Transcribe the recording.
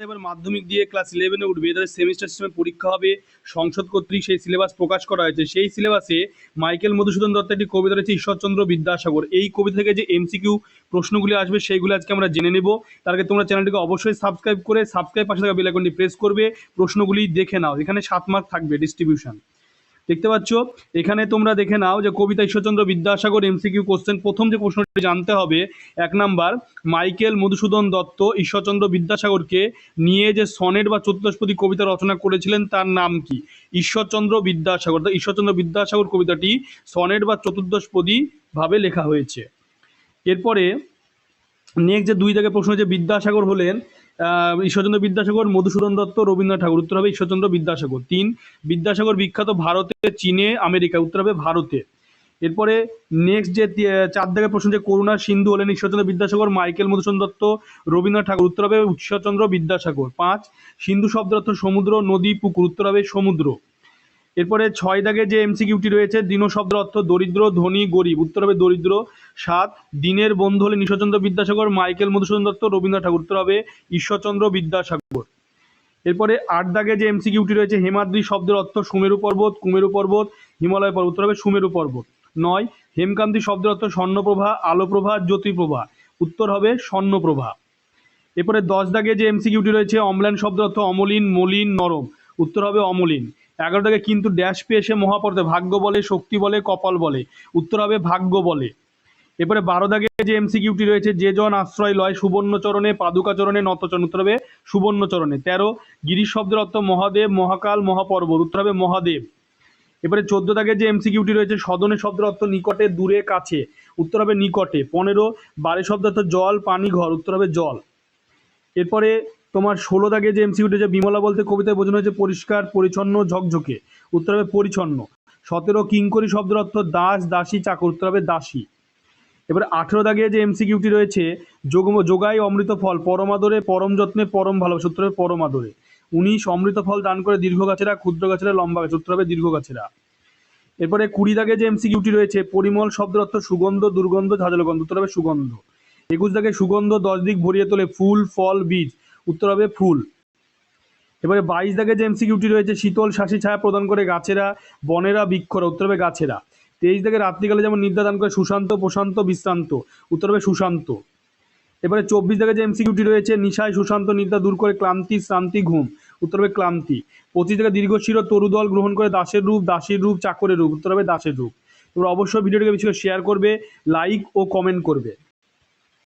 এবার মাধ্যমিক দিয়ে ক্লাস ইলেভেনে উঠবে। এদের সেমিস্টার সিস্টেমে পরীক্ষা হবে। সংসদ কর্তৃক সেই সিলেবাস প্রকাশ করা হয়েছে। সেই সিলেবাসে মাইকেল মধুসূদন দত্ত একটি কবিতা রয়েছে, ঈশ্বরচন্দ্র বিদ্যাসাগর। এই কবিতা থেকে যে এমসিকিউ প্রশ্নগুলি আসবে, সেইগুলো আজকে আমরা জেনে নেব। তার আগে তোমরা চ্যানেলটিকে অবশ্যই সাবস্ক্রাইব করে সাবস্ক্রাইব পাশে থাকা বেলাইকনটি প্রেস করবে। প্রশ্নগুলি দেখে নাও। এখানে সাত মার্ক থাকবে ডিস্ট্রিবিউশন দেখতে পাচ্ছ? এখানে তোমরা দেখে নাও যে কবিতা ঈশ্বরচন্দ্র বিদ্যাসাগর এমসিকিউ কোশ্চেন প্রথম যে প্রশ্নটি জানতে হবে, এক নাম্বার, মাইকেল মধুসূদন দত্ত ঈশ্বরচন্দ্র বিদ্যাসাগরকে নিয়ে যে সনেট বা চতুর্দশপদী কবিতা রচনা করেছিলেন, তার নাম কি? ঈশ্বরচন্দ্র বিদ্যাসাগর। ঈশ্বরচন্দ্র বিদ্যাসাগর কবিতাটি সনেট বা চতুর্দশপদী ভাবে লেখা হয়েছে। এরপরে নেক্সট যে দুই দাগে প্রশ্ন যে বিদ্যাসাগর হলেন ঈশ্বরচন্দ্র বিদ্যাসাগর, মধুসূদন দত্ত, রবীন্দ্রনাথ ঠাকুর। উত্তর হবে ঈশ্বরচন্দ্র বিদ্যাসাগর। তিন, বিদ্যাসাগর বিখ্যাত ভারতে, চীনে আমেরিকা উত্তর হবে ভারতে। এরপরে নেক্সট যে চার দাগের প্রশ্ন যে, করুণা সিন্ধু হলেন ঈশ্বরচন্দ্র বিদ্যাসাগর, মাইকেল মধুসূদন দত্ত, রবীন্দ্রনাথ ঠাকুর। উত্তর হবে ঈশ্বরচন্দ্র বিদ্যাসাগর। পাঁচ, সিন্ধু শব্দ অর্থ সমুদ্র, নদী, পুকুর। উত্তর হবে সমুদ্র। এরপরে ছয় দাগে যে এমসিকিউটি রয়েছে, দিন শব্দের অর্থ দরিদ্র, ধনী, গরিব। উত্তর হবে দরিদ্র, সাত, দিনের বন্ধু হলে ঈশ্বরচন্দ্র বিদ্যাসাগর, মাইকেল মধুসূদন দত্ত, রবীন্দ্রনাথ ঠাকুর। উত্তর হবে ঈশ্বরচন্দ্র বিদ্যাসাগর। এরপরে আট দাগে যে এমসিকিউটি রয়েছে, হেমাদ্রি শব্দের অর্থ সুমেরু পর্বত, কুমেরু পর্বত, হিমালয় পর্বত। উত্তর হবে সুমেরু পর্বত। নয়, হেমকান্তি শব্দের অর্থ স্বর্ণপ্রভা, আলোপ্রভা, জ্যোতিপ্রভা। উত্তর হবে স্বর্ণপ্রভা। এরপরে দশ দাগে যে এমসিকিউটি রয়েছে, অম্লান শব্দ অর্থ অমলিন, মলিন, নরম। উত্তর হবে অমলিন। এগারো দাগে কিন্তু ড্যাশ পেয়ে সে মহাপর্দে, ভাগ্য বলে, শক্তি বলে, কপাল বলে, উত্তর হবে ভাগ্য বলে। এরপরে বারো দাগে যে এমসিকিউটি রয়েছে, যে জন আশ্রয় লয় সুবর্ণচরণে পাদুকাচরণে নতচরণ, উত্তর হবে সুবর্ণচরণে তেরো, গিরিশ শব্দের অর্থ মহাদেব, মহাকাল, মহাপর্বত, উত্তর হবে মহাদেব। এবারে চোদ্দ দাগে যে এমসিকিউটি রয়েছে, সদনে শব্দের অর্থ নিকটে, দূরে, কাছে, উত্তর হবে নিকটে। পনেরো, বারে শব্দ অর্থ জল, পানি, ঘর, উত্তর হবে জল। এরপরে তোমার ষোলো দাগে যে এমসিকিউটি যে বিমলা বলতে কবিতায় বোঝানো হয়েছে পরিষ্কার, পরিচ্ছন্ন, ঝকঝকে। উত্তর হবে পরিচ্ছন্ন। সতেরো, কিঙ্করি শব্দের অর্থ দাস, দাসী, চাকর। উত্তর হবে দাসী। এবার আঠেরো দাগে যে এমসিকিউটি রয়েছে, যোগ, যোগাই অমৃত ফল পরমাদরে পরম যত্নে, পরম ভালোবাসা। উত্তর হবে পরমাদরে উনিশ, অমৃত ফল দান করে দীর্ঘ গাছেরা, ক্ষুদ্র গাছেরা, লম্বা গাছ উত্তর হবে দীর্ঘ গাছেরা। এরপরে কুড়ি দাগে যে এমসিকিউটি রয়েছে, পরিমল শব্দের অর্থ সুগন্ধ, দুর্গন্ধ, ঝাঁঝালো গন্ধ। উত্তর হবে সুগন্ধ। একুশ দাগে সুগন্ধ, দশ দিক ভরিয়ে তোলে ফুল, ফল, বীজ। উত্তর হবে ফুল। এবারে বাইশ দাগে যে এমসিকিউটি রয়েছে, শীতল শাসি ছায়া প্রদান করে গাছেরা, বনেরা বৃক্ষরা উত্তর হবে গাছেরা। তেইশ দাগে রাত্রিকালে যেমন নিদ্রা দান করে সুশান্ত, প্রশান্ত, বিশ্রান্ত, উত্তর হবে সুশান্ত। এবারে চব্বিশ দাগে যে এমসিকিউটি রয়েছে, নিশায়, সুশান্ত, নিদ্রা দূর করে ক্লান্তি, শ্রান্তি, ঘুম, উত্তর হবে ক্লান্তি। পঁচিশ দাগে দীর্ঘশির তরুদল গ্রহণ করে দাসের রূপ, দাসীর রূপ, চাকরের রূপ, উত্তর হবে দাসের রূপ। তোমরা অবশ্যই ভিডিওটিকে বেশি শেয়ার করবে লাইক ও কমেন্ট করবে।